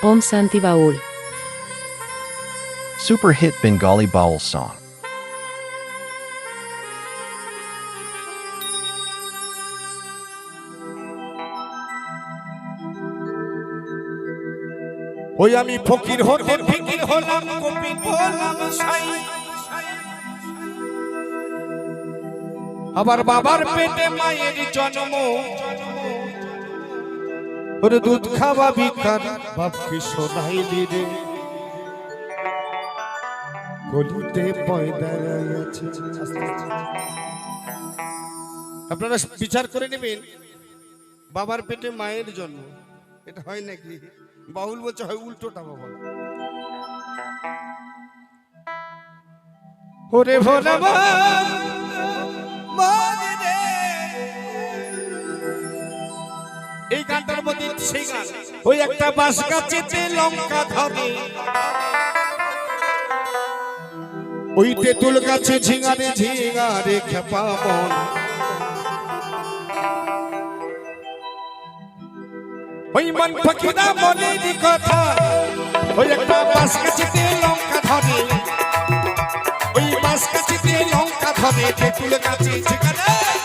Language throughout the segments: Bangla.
Om Santi Baul. Super hit Bengali Baul song. ওই আমি ফকির হতে ফিকির হলাম কপিল হলাম সাই আবার বাবার পেটে মায়ের জন্ম ওরে দুধ খাওয়া বিকার বাপকে শোনাই দিলে গলিতে পয়দারাই আছে আপনারা বিচার করে নেবেন, বাবার পেটে মায়ের জন্ম। এটা হয় নাকি? বাউল বলছে হয় উল্টোটা বাবা। ওরে ভোলা গানটার মধ্যে সেই ওই একটা বাস গাছেতে লঙ্কা ধরে। ওই তেঁতুল গাছে ঝিঙারে ঝিঙারে খেপা মন। ওই মন ফকিরা মনের কথা। ওই একটা বাস গাছিতে লঙ্কা ধরে। ওই বাস গাছিতে লঙ্কা ধরে, তেঁতুল গাছে ঝিঙারে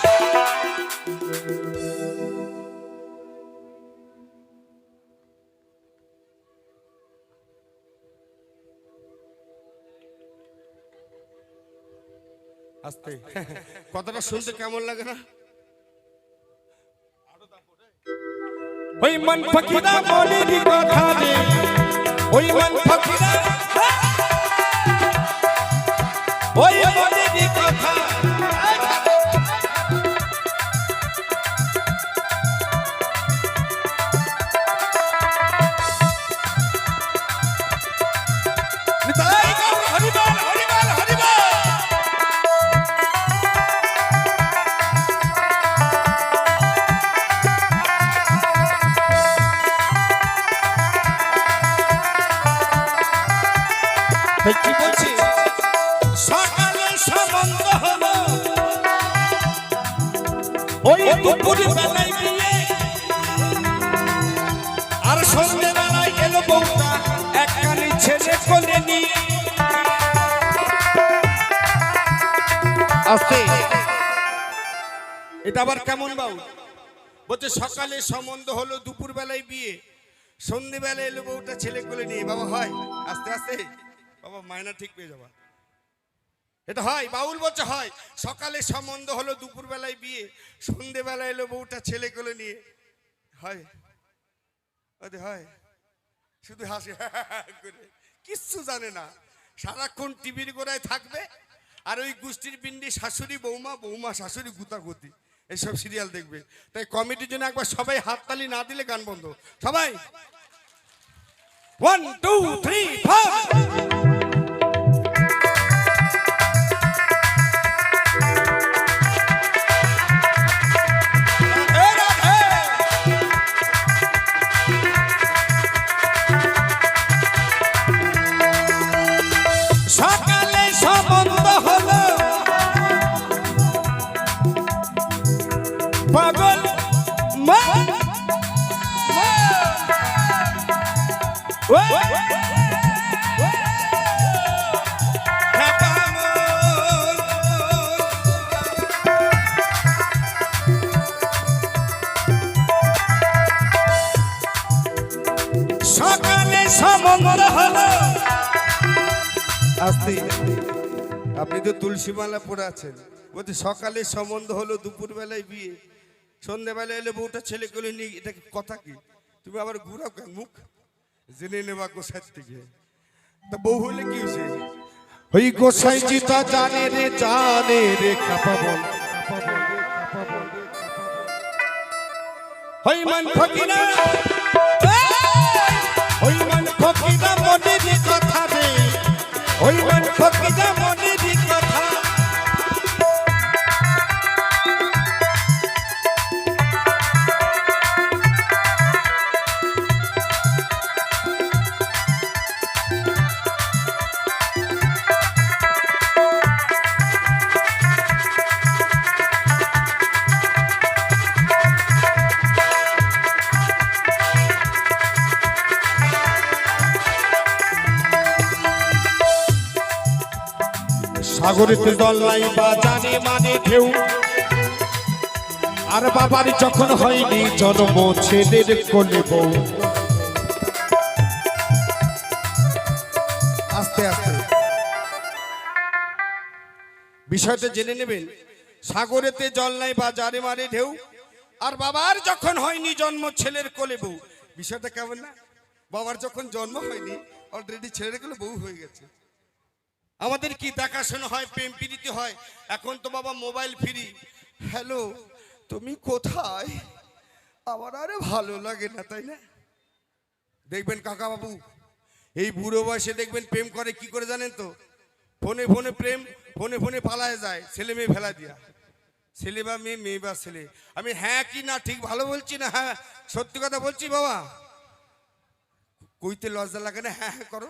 আস্তে। কথাটা শুনতে কেমন লাগে না? ওই মন ফকিরা মনের কথা রে ওই মন ফকিরা সম্বন্ধ হলো। ওই দুপুর বেলায় বিয়ে আর বেলায় এলো বউটা একখানি ছেলে কোলে নিয়ে। আস্তে এটা আবার কেমন বাবু? বলছে সকালে সম্বন্ধ হলো দুপুর বেলায় বিয়ে সন্ধ্যেবেলা এলো বউটা ছেলে কোলে নিয়ে। বাবা হয় আস্তে আস্তে। বাবা মায়না ঠিক পেয়ে যাবা। এটা হয়, বাউল বলছে হয়। সকালে সম্বন্ধ হলো দুপুর বেলায় বিয়ে সন্ধ্যেবেলা এলো বউটা ছেলে কোলে নিয়ে। হয়। হয়। শুধু হাসি করে। কিচ্ছু জানে না। সারাক্ষণ টিভির গোড়ায় থাকবে, আর ওই গোষ্ঠীর পিণ্ডি শাশুড়ি, বৌমা বৌমা, শাশুড়ি, গুতাগুতি। এইসব সিরিয়াল দেখবে। তাই কমিটির জন্য একবার সবাই হাততালি না দিলে গান বন্ধ। সবাই। ওয়ান টু থ্রি ফোর সকালে আস্তে আপনি তো তুলসী মালা পরে আছেন। বলতে সকালে সম্বন্ধ হলো দুপুর বেলায় বিয়ে। সন্ধ্যাবেলায় এলে বউটা ছেলে করে নিয়ে এটা কথা কি? তুমি আবার ঘুরাও কেন? মুখ জেনে নেবা গোসাইর থেকে। তা বউ হলে কি হয়েছে? ওই গোসাই জিতা জানে রে জানে রে খাপা বল। হই মন ফকিরা ওই মন ফকিরা মনের কথা রে সাগরেতে জল নাই বা জানে মানে ঢেউ। আর বাবার যখন হয়নি জন্ম, ছেলের কোলে বউ। আস্তে আস্তে। বিষয়টা জেনে নেবেন, সাগরেতে জল নাই বা জারে মারে ঢেউ। আর বাবার যখন হয়নি জন্ম, ছেলের কোলে বউ। বিষয়টা কেমন না? বাবার যখন জন্ম হয়নি অলরেডি ছেলের কোলে বউ হয়ে গেছে। আমাদের কি দেখাশোনা হয় প্রেম প্রীতি হয়? এখন তো বাবা মোবাইল ফ্রি হ্যালো তুমি কোথায়? আমার আরে ভালো লাগে না তাই না? দেখবেন কাকা বাবু এই বুড়ো বয়সে দেখবেন প্রেম করে কি করে জানেন তো? ফোনে ফোনে প্রেম ফোনে ফোনে পালায় যায় ছেলে মেয়ে ফেলা দিয়া। ছেলে বা মেয়ে মেয়ে বা ছেলে। আমি হ্যাঁ কি না ঠিক ভালো বলছি না? হ্যাঁ সত্যি কথা বলছি বাবা? কইতে লজ্জা লাগে না? হ্যাঁ হ্যাঁ করো।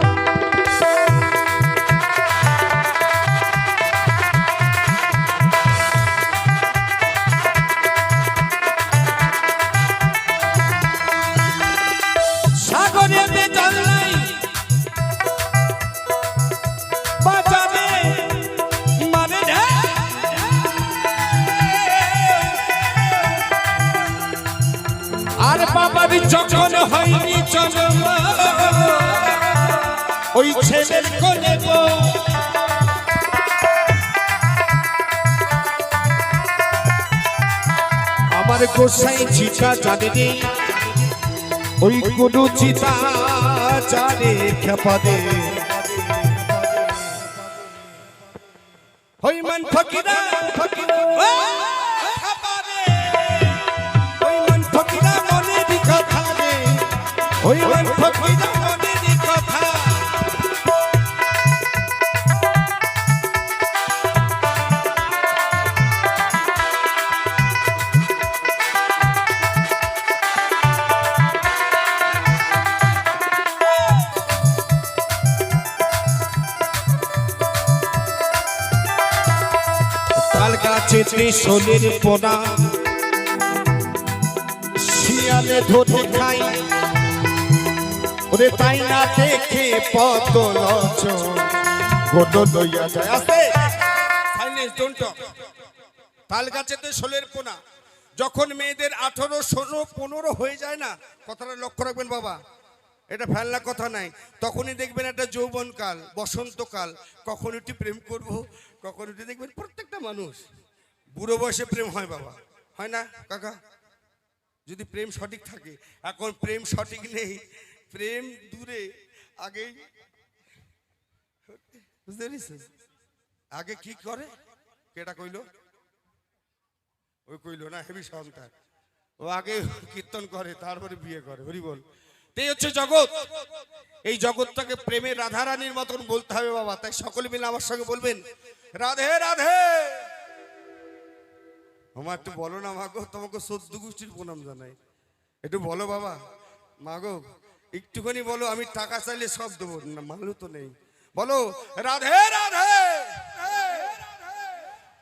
যখন হয়নি জন্ম ওই ছেলের কোলে আমার গোসাই চিতা জানে ওই গুরু চিতা জানে খেপাদে ওই মন ফকিরা ফকিরা ওই ফকিরা মনেরই কথা তাল গাছেতে পোনা শিয়ালে ধরে খাই। ওরে তাই না দেখে পত তাল গাছেতে শোলের পোনা যখন মেয়েদের আঠারো, ষোলো, পনেরো হয়ে যায় না, কথাটা লক্ষ্য রাখবেন বাবা। এটা ফেলনা কথা নাই। তখনই দেখবেন একটা যৌবনকাল, বসন্তকাল। কখন একটু প্রেম করব, কখন একটু দেখবেন প্রত্যেকটা মানুষ বুড়ো বয়সে প্রেম হয় বাবা। হয় না, কাকা? যদি প্রেম সঠিক থাকে, এখন প্রেম সঠিক নেই প্রেম দূরে আগেই বুঝতে পেরেছিস আগে কি করে? কেটা কইলো? ওই কইলো না হেভি সন্তান। ও আগে কীর্তন করে, তারপরে বিয়ে করে, হরি বল। এই হচ্ছে জগৎ। এই জগৎটাকে প্রেমের রাধারানীর মতন বলতে হবে বাবা, তাই সকলে মিলে আমার সঙ্গে বলবেন, রাধে রাধে! আমার একটু বলো না মাগো তোমাকে সদ্য গোষ্ঠীর প্রণাম জানাই। একটু বলো বাবা মাগো একটুখানি বলো, আমি টাকা চাইলে সব দেবো। না তো নেই। বলো, রাধে রাধে।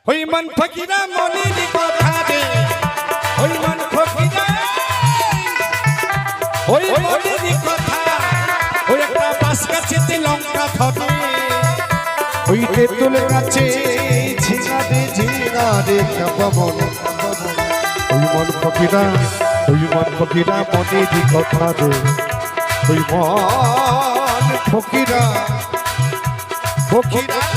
ওই মন ফকিরা মনেরই কথা রে ওই মন ফকিরা। ওই কথা ওই একটা বাস গাছেতে লঙ্কা ওই তেঁতুল গাছে কেমন ওই মন ফকিরা ওই মন ফকিরা মনেরই কথা রে ওই মন ফকিরা ফকিরা।